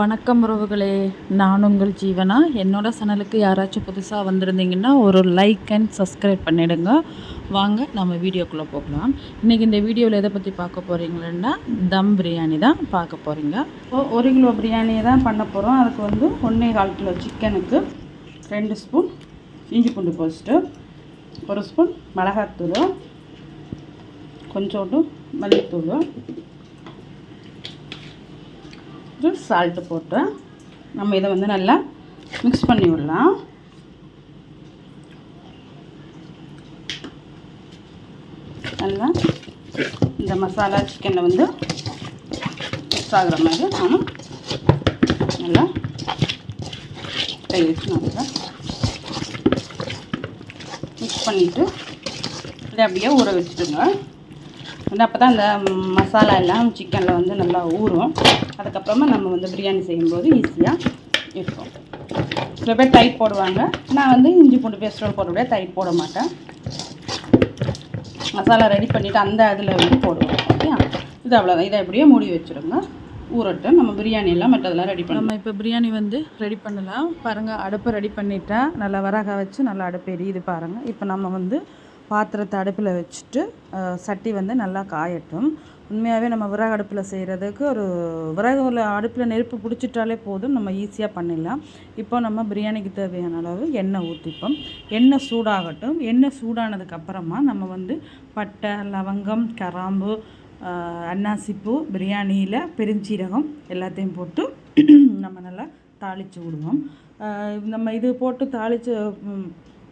வணக்கம் உறவுகளே. நான் உங்கள் ஜீவனா. என்னோடய சேனலுக்கு யாராச்சும் புதுசாக வந்திருந்தீங்கன்னா ஒரு லைக் அண்ட் சப்ஸ்கிரைப் பண்ணிவிடுங்க வாங்க நம்ம வீடியோக்குள்ளே போகலாம். இன்றைக்கி இந்த வீடியோவில் எதை பற்றி பார்க்க போகிறீங்களா தம் பிரியாணி தான் பார்க்க போகிறீங்க இப்போ ஒரு கிலோ பிரியாணியை தான் பண்ண போகிறோம் அதுக்கு வந்து ஒன்றே கால் கிலோ சிக்கனுக்கு ரெண்டு ஸ்பூன் இஞ்சி பூண்டு போஸ்ட்டு ஒரு ஸ்பூன் மிளகாத்தூள் கொஞ்சோண்டு மல்லித்தூள் கொஞ்சம் சால்ட்டு போட்டு நம்ம இதை வந்து நல்லா மிக்ஸ் பண்ணி விடலாம். நல்லா இந்த மசாலா சிக்கனில் வந்து மிக்ஸ் ஆகுற மாதிரி நானும் நல்லா கை வச்சு நல்லா மிக்ஸ் பண்ணிவிட்டு இதை அப்படியே ஊற வச்சுடுங்க. வந்து அப்போ தான் இந்த மசாலா எல்லாம் சிக்கனில் வந்து நல்லா ஊறும். அதுக்கப்புறமா நம்ம வந்து பிரியாணி செய்யும்போது ஈஸியாக இருக்கும். சில பேர் டைட் போடுவாங்க. நான் வந்து இஞ்சி பூண்டு பேஸ்டோல் போடுறதே டைட் போட மாட்டேன். மசாலா ரெடி பண்ணிவிட்டு அந்த இதில் வந்து போடுவோம் ஓகே இது அவ்வளோதான் இதை எப்படியோ மூடி வச்சுருங்க. ஊறட்டும். நம்ம பிரியாணி எல்லாம் மற்றதெல்லாம் ரெடி பண்ணலாம். நம்ம இப்போ பிரியாணி வந்து ரெடி பண்ணலாம். பாருங்கள் அடுப்பை ரெடி பண்ணிட்டேன் நல்லா வரக வச்சு நல்லா அடுப்பு எரியுது பாருங்கள் இப்போ நம்ம வந்து பாத்திரத்தை அடுப்பில் வச்சுட்டு சட்டி வந்து நல்லா காயட்டும். உண்மையாகவே நம்ம விறகு அடுப்பில் செய்கிறதுக்கு ஒரு விறகு அடுப்பில் நெருப்பு பிடிச்சிட்டாலே போதும். நம்ம ஈஸியாக பண்ணிடலாம். இப்போ நம்ம பிரியாணிக்கு தேவையான அளவு எண்ணெய் ஊற்றிப்போம் எண்ணெய் சூடாகட்டும். எண்ணெய் சூடானதுக்கப்புறமா நம்ம வந்து பட்டை லவங்கம் கராம்பு அன்னாசிப்பூ பிரியாணியில் பெருஞ்சீரகம் எல்லாத்தையும் போட்டு நம்ம நல்லா தாளித்து விடுவோம். நம்ம இது போட்டு தாளித்து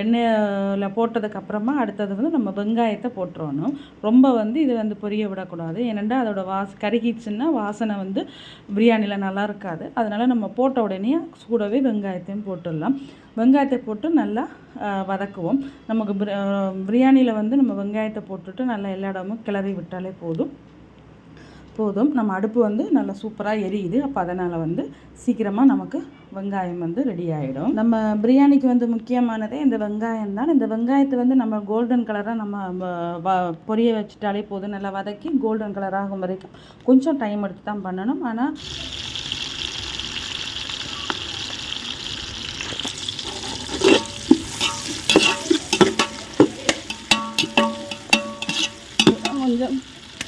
எண்ணெயில் போட்டதுக்கப்புறமா அடுத்தது வந்து நம்ம வெங்காயத்தை போட்டுறணும். ரொம்ப வந்து இது வந்து பொரிய விடக்கூடாது. ஏனெண்டா அதோட வாஸ் கருகிச்சுன்னா வாசனை வந்து பிரியாணியில் நல்லா இருக்காது. அதனால் நம்ம போட்ட உடனே கூடவே வெங்காயத்தையும் போட்டுடலாம். வெங்காயத்தை போட்டு நல்லா வதக்குவோம். நமக்கு பிரியாணியில் வந்து நம்ம வெங்காயத்தை போட்டுட்டு நல்லா எல்லா இடமும் கிளறி விட்டாலே போதும். போதும். நம்ம அடுப்பு வந்து நல்லா சூப்பராக எரியுது. அப்போ அதனால் வந்து சீக்கிரமாக நமக்கு வெங்காயம் வந்து ரெடி ஆகிடும் நம்ம பிரியாணிக்கு வந்து முக்கியமானதே இந்த வெங்காயம் தான். இந்த வெங்காயத்தை வந்து நம்ம கோல்டன் கலராக நம்ம வ- பொரிய வச்சுட்டாலே போதும். நல்லா வதக்கி கோல்டன் கலர் ஆகும் வரைக்கும் கொஞ்சம் டைம் எடுத்து தான் பண்ணணும். ஆனால்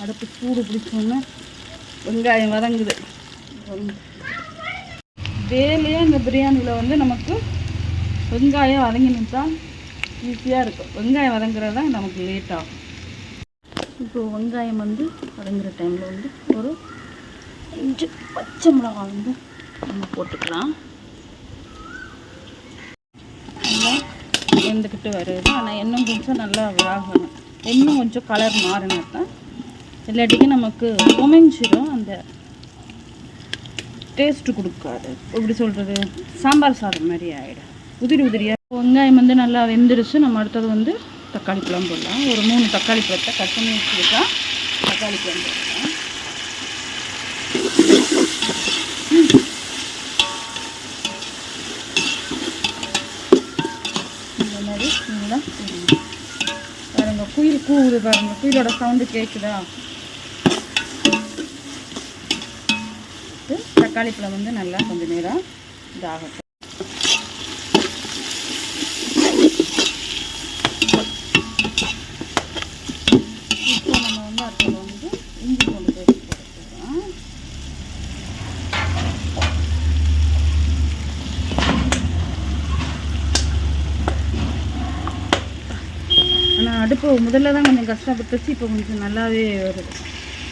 அடுப்பு சூடு பிடிச்சோன்னா வெங்காயம் வதங்குது. வேலையாக இந்த பிரியாணியில் வந்து நமக்கு வெங்காயம் வதங்கினா ஈஸியாக இருக்கும். வெங்காயம் வதங்குறது தான் நமக்கு லேட் ஆகும். இப்போ வெங்காயம் வந்து வதங்குற டைமில் வந்து ஒரு அஞ்சு பச்சை மிளகாய் வந்து நம்ம போட்டுக்கலாம். வெந்துக்கிட்டு வருது. ஆனால் இன்னும் கொஞ்சம் நல்லா வேகணும். இன்னும் கொஞ்சம் கலர் மாறினா தான் இல்லாட்டிக்கு நமக்கு குமைஞ்சிரும் அந்த டேஸ்ட்டு கொடுக்காது. எப்படி சொல்கிறது சாம்பார் சாதம் மாதிரி ஆகிடும் உதிரி உதிரியாக வெங்காயம் வந்து நல்லா வெந்துருச்சு. நம்ம அடுத்தது வந்து தக்காளி பழம் போடலாம். ஒரு மூணு தக்காளி பழத்தை கட் பண்ணி வச்சுருக்கா தக்காளி பழம் போடலாம். இந்த மாதிரி நல்லா பாருங்கள் பாருங்க குயில் கூவுது பாருங்க. குயிலோட சவுண்டு கேட்குதா தக்காளி பழம் வந்து நல்லா கொஞ்சம் நேரம் இதாகட்டும். இப்போ நம்ம வந்து அடுத்தது வந்து இஞ்சி பூண்டு பேஸ்ட் போட்டுக்கலாம். ஆனால் அடுப்பு முதல்ல தான் கொஞ்சம் கஷ்டப்பட்டுச்சு. இப்போ கொஞ்சம் நல்லாவே வருது.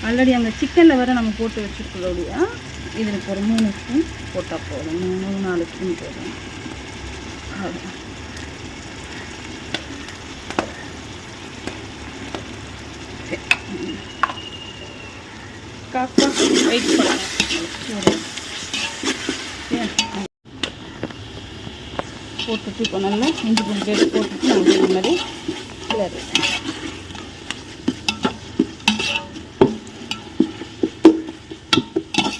ஆல்ரெடி அந்த சிக்கனில் வர நம்ம போட்டு வச்சுருக்கோம் இதில் இப்போ ஒரு மூணு ஸ்பூன் போட்டால் போதும். மூணு நாலு ஸ்பூன் போதும். காக்கா வெயிட் போட்டுட்டு இப்போ நல்லா இஞ்சி பூண்டு பேஸ்ட் போட்டுட்டு நம்ம இந்த மாதிரி கிளறு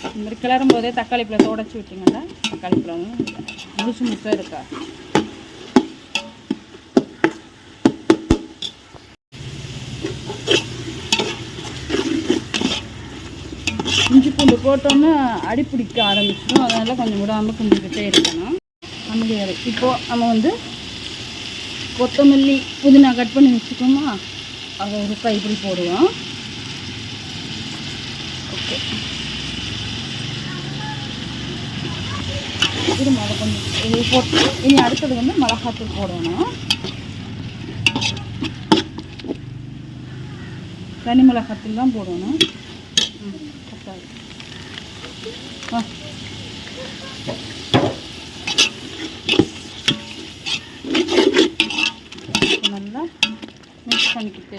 இந்த மாதிரி கிளறும் போதே தக்காளி பிள்ளை உடச்சி விட்டிங்கன்னா தக்காளி பழம் முழுசு முழுசாக இருக்கா? இஞ்சி பூண்டு போட்டோன்னா அடி பிடிக்க ஆரம்பிச்சிடும். அதனால் கொஞ்சம் விடாமல் கிண்டிக்கிட்டே இருக்கணும். நமக்கு இப்போது நம்ம வந்து கொத்தமல்லி புதினா கட் பண்ணி வச்சுக்கோமா? அதை ஒரு கைப்பிடி போடுவோம். ஓகே. இது அதை கொஞ்சம் இது போட்டு இனி அடுத்தது வந்து மிளகாத்தூள் போடணும். தனி மிளகாத்தூள் தான் போடணும். ம், ஆ நல்லா மிக்ஸ் பண்ணிக்கிட்டு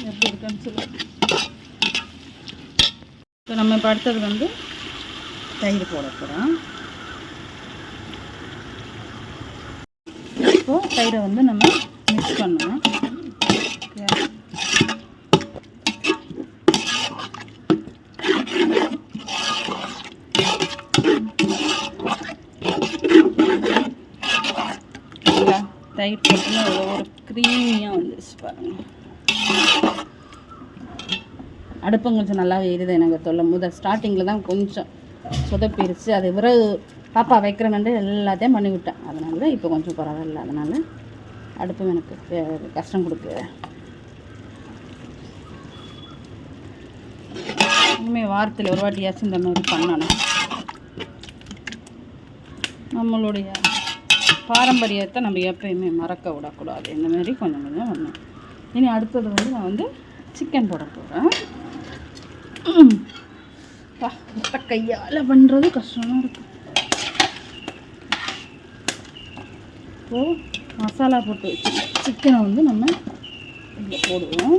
எப்படி இருக்குன்னு சொல்லுங்க நம்ம இப்போ அடுத்தது வந்து தயிர் போட போகிறோம் தயிரை வந்து நம்ம மிக்ஸ் பண்ணணும். தயிர் போட்டுன்னா ஒரு க்ரீமியாக வந்துச்சு பாருங்க. அடுப்பும் கொஞ்சம் நல்லா எரியுது எனக்கு தொல்லை. முதல் ஸ்டார்டிங்கில் தான் கொஞ்சம் சொதப்பிருச்சு. அது விறகு பாப்பா வைக்கிறேன்னு எல்லாத்தையும் பண்ணி விட்டேன். அதனால இப்போ கொஞ்சம் பரவாயில்ல. அதனால் அடுப்பும் எனக்கு கஷ்டம் கொடுக்கு. இனிமேல் வாரத்தில் ஒரு வாட்டியாச்சும் இந்த மாதிரி பண்ணணும். நம்மளுடைய பாரம்பரியத்தை நம்ம எப்பயுமே மறக்க விடக்கூடாது. இந்த மாதிரி கொஞ்சம் கொஞ்சம் பண்ணணும். இனி அடுத்தது வந்து நான் வந்து சிக்கன் போட போகிறேன் ஒத்த கையால் பண்ணுறது கஷ்டமாக இருக்கு. இப்போ மசாலா போட்டு வச்சு சிக்கனை வந்து நம்ம இதில் போடுவோம்.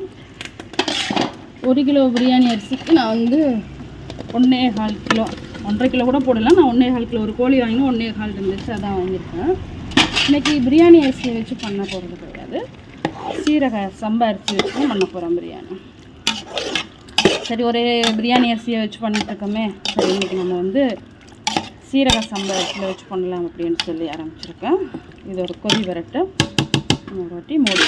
ஒரு கிலோ பிரியாணி அரிசிக்கு நான் வந்து ஒன்றே கால் கிலோ ஒன்றரை கிலோ கூட போடலாம். நான் ஒன்றே கால் கிலோ ஒரு கோழி வாங்கி ஒன்றே கால் இருந்துச்சு அதான் வாங்கியிருக்கேன். இன்னைக்கு பிரியாணி அரிசியை வச்சு பண்ண போகிறது கிடையாது. சீரக சம்பா அரிசி வச்சு பண்ண போகிறோம் பிரியாணி. சரி ஒரே பிரியாணி அரிசியை வச்சு பண்ணிட்டுருக்கோமே. சரி இன்றைக்கி நம்ம வந்து சீரக சம்பா அரிசியில் வச்சு பண்ணலாம் அப்படின்னு சொல்லி ஆரம்பிச்சிருக்கேன். இது ஒரு கொதி வரட்டு. ஒரு வாட்டி மூடி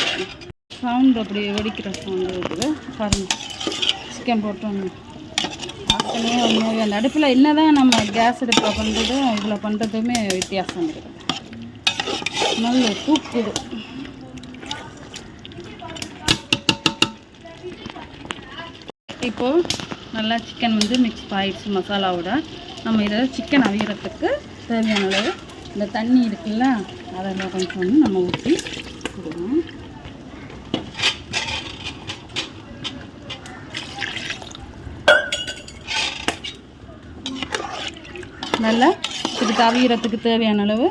சவுண்ட் அப்படி வெடிக்கிற சவுண்டு இருக்குது. பாருங்க. சிக்கன் போட்டோம் வாசனையே உண்மையாகவே அந்த அடுப்பில் என்ன தான் நம்ம கேஸ் அடுப்பில் பண்ணுறதும் இதில் பண்ணுறதுமே வித்தியாசம் இருக்குது. நல்ல தூக்குது இப்போது நல்லா சிக்கன் வந்து மிக்ஸ் ஆயிடுச்சு மசாலாவோட. நம்ம இதை சிக்கன் அவியறதுக்கு தேவையான அளவு இந்த தண்ணி இருக்குல்ல அதில் கொஞ்சம் வந்து நம்ம ஊற்றி விடுவோம் நல்லா இதுக்கு அவியறதுக்கு தேவையான அளவு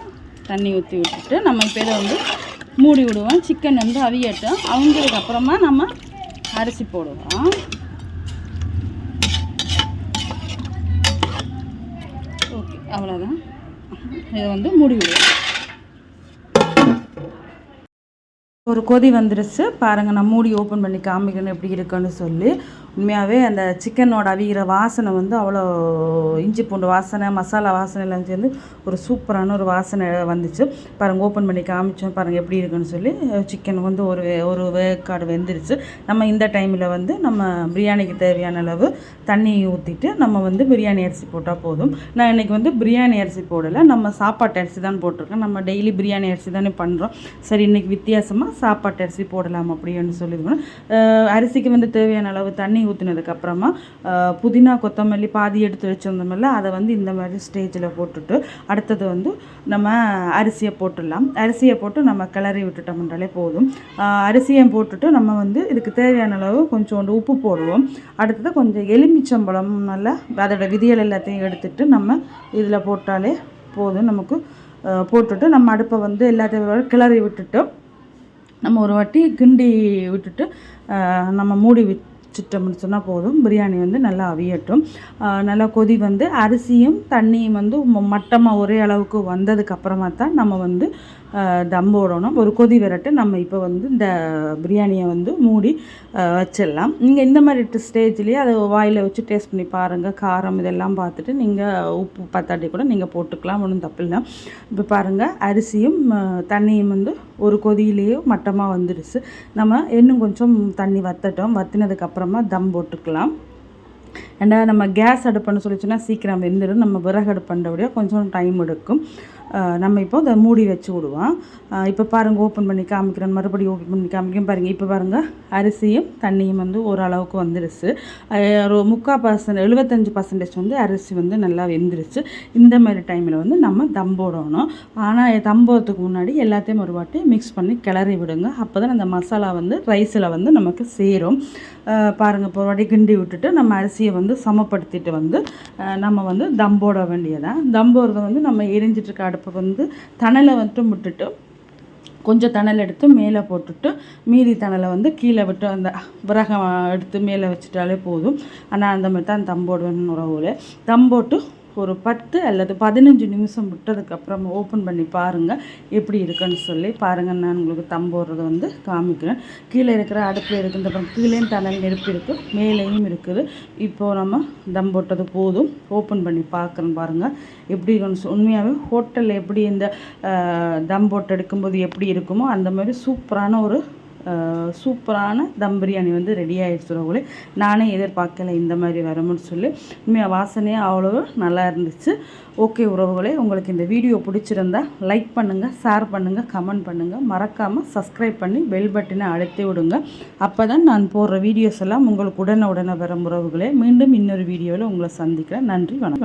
தண்ணி ஊற்றி விட்டுட்டு நம்ம இப்போ இதை வந்து மூடி விடுவோம். சிக்கன் வந்து அவியட்டும். அவங்களுக்கு அப்புறமா நம்ம அரிசி போடுவோம் ஓகே அவ்வளோதான் இதை வந்து மூடி ஒரு கொதி வந்துருச்சு. பாருங்கள் நான் மூடி ஓப்பன் பண்ணி காமிக்கணும் எப்படி இருக்குன்னு சொல்லி. உண்மையாகவே அந்த சிக்கனோட அவிகிற வாசனை வந்து அவ்வளோ இஞ்சி பூண்டு வாசனை மசாலா வாசனை எல்லாம் சேர்ந்து ஒரு சூப்பரான ஒரு வாசனை வந்துச்சு. பாருங்கள் ஓப்பன் பண்ணி காமிச்சோம். பாருங்கள் எப்படி இருக்குன்னு சொல்லி சிக்கன் வந்து ஒரு வே- ஒரு வேக்காடு வெந்துருச்சு. நம்ம இந்த டைமில் வந்து நம்ம பிரியாணிக்கு தேவையான அளவு தண்ணி ஊற்றிட்டு நம்ம வந்து பிரியாணி அரிசி போட்டால் போதும். நான் இன்றைக்கி வந்து பிரியாணி அரிசி போடலை. நம்ம சாப்பாட்டு அரிசி தான் போட்டிருக்கேன். நம்ம டெய்லி பிரியாணி அரிசி தானே பண்ணுறோம் சரி இன்றைக்கி வித்தியாசமாக சாப்பாட்டு அரிசி போடலாம் அப்படின்னு சொல்லியிருக்கோம் அரிசிக்கு வந்து தேவையான அளவு தண்ணி ஊற்றினதுக்கப்புறமா புதினா கொத்தமல்லி பாதி எடுத்து வச்சிருந்தோம்ல அதை வந்து இந்த மாதிரி ஸ்டேஜில் போட்டுட்டு அடுத்தது வந்து நம்ம அரிசியை போட்டுடலாம். அரிசியை போட்டு நம்ம கிளறி விட்டுட்டோம்ன்றாலே போதும். அரிசியை போட்டுட்டு நம்ம வந்து இதுக்கு தேவையான அளவு கொஞ்சோண்டு உப்பு போடுவோம். அடுத்தது கொஞ்சம் எலுமிச்சம்பழம் நல்லா அதோட விதிகள் எல்லாத்தையும் எடுத்துட்டு நம்ம இதில் போட்டாலே போதும். நமக்கு போட்டுட்டு நம்ம அடுப்பை வந்து எல்லாத்தையும் கிளறி விட்டுட்டு நம்ம ஒரு வாட்டி கிண்டி விட்டுட்டு நம்ம மூடி வச்சுட்டோம்னு சொன்னால் போதும். பிரியாணி வந்து நல்லா அவியட்டும். நல்லா கொதி வந்து அரிசியும் தண்ணியும் வந்து மட்டமாக ஒரே அளவுக்கு வந்ததுக்கப்புறமா தான் நம்ம வந்து தம் போடணும். ஒரு கொதி விரட்டு நம்ம இப்போ வந்து இந்த பிரியாணியை வந்து மூடி வச்சிடலாம். நீங்கள் இந்த மாதிரி ஸ்டேஜ்லேயே அதை வாயில் வச்சு டேஸ்ட் பண்ணி பாருங்கள் காரம் இதெல்லாம் பார்த்துட்டு நீங்கள் உப்பு பத்தாட்டி கூட நீங்கள் போட்டுக்கலாம். ஒன்றும் தப்பில்லை இப்போ பாருங்கள் அரிசியும் தண்ணியும் வந்து ஒரு கொதியிலேயே மட்டமாக வந்துடுச்சு. நம்ம இன்னும் கொஞ்சம் தண்ணி வத்தட்டோம். வத்தினதுக்கப்புறமா தம் போட்டுக்கலாம். ஏன்னா uh, நம்ம கேஸ் அடுப்புன்னு சொல்லிச்சுன்னா சீக்கிரம் வெந்துடும். நம்ம விறகு அடுப்புன்றபடியா கொஞ்சம் டைம் எடுக்கும். Uh, நம்ம இப்போ அதை மூடி வச்சு விடுவோம். Uh, இப்போ பாருங்கள் ஓப்பன் பண்ணி காமிக்கிறேன். மறுபடியும் ஓப்பன் பண்ணி காமிக்கிறேன். பாருங்கள் இப்போ பாருங்கள் அரிசியும் தண்ணியும் வந்து ஓரளவுக்கு வந்துருச்சு. ஒரு முக்கால் பர்சன்ட் எழுபத்தஞ்சு பர்சன்டேஜ் வந்து அரிசி வந்து நல்லா வெந்துருச்சு. இந்த மாதிரி டைமில் வந்து நம்ம தம் போடணும். ஆனால் தம் முன்னாடி எல்லாத்தையும் ஒரு வாட்டி மிக்ஸ் பண்ணி கிளறி விடுங்க. அப்போ தான் அந்த மசாலா வந்து ரைஸில் வந்து நமக்கு சேரும். பாருங்கள் இப்போ ஒருவாட்டி கிண்டி விட்டுட்டு நம்ம அரிசியை வந்து சமப்படுத்திட்டு வந்து நம்ம வந்து தம் போட வேண்டியதான் தம் போடுறத வந்து நம்ம எரிஞ்சிட்ருக்க அடுப்பை வந்து தணலை வந்துட்டு விட்டுட்டு கொஞ்சம் தணல் எடுத்து மேலே போட்டுட்டு மீதி தணலை வந்து கீழே விட்டு அந்த விறகம் எடுத்து மேலே வச்சுட்டாலே போதும். ஆனால் அந்த மாதிரி தான் தம்போடுவேன் உறவுல தம்போட்டு ஒரு பத்து அல்லது பதினஞ்சு நிமிஷம் விட்டதுக்கப்புறம் ஓப்பன் பண்ணி பாருங்கள் எப்படி இருக்குன்னு சொல்லி பாருங்கள் நான் உங்களுக்கு தம்போடுறது வந்து காமிக்கிறேன். கீழே இருக்கிற அடுப்பில் இருக்குது அப்புறம் கீழேயும் தனல் நெருப்பு இருக்குது மேலேயும் இருக்குது. இப்போது நம்ம தம் போட்டது போதும். ஓப்பன் பண்ணி பார்க்குறேன் பாருங்கள் எப்படி இருக்குன்னு உண்மையாகவே ஹோட்டலில் எப்படி இந்த தம் போட்டு எடுக்கும்போது எப்படி இருக்குமோ அந்த மாதிரி சூப்பரான ஒரு சூப்பரான தம் பிரியாணி வந்து ரெடி ஆகிடுச்சு உறவுகளே. நானே எதிர்பார்க்கல இந்த மாதிரி வரமுன்னு சொல்லி. உண்மையாக வாசனையே அவ்வளோ நல்லா இருந்துச்சு. ஓகே உறவுகளே உங்களுக்கு இந்த வீடியோ பிடிச்சிருந்தா லைக் பண்ணுங்கள் ஷேர் பண்ணுங்கள் கமெண்ட் பண்ணுங்கள் மறக்காமல் சப்ஸ்கிரைப் பண்ணி பெல் பட்டனை அழுத்தி விடுங்க. அப்போ தான் நான் போடுற வீடியோஸ் எல்லாம் உங்களுக்கு உடனே உடனே வரும் உறவுகளே. மீண்டும் இன்னொரு வீடியோவில் உங்களை சந்திக்கிறேன். நன்றி வணக்கம்.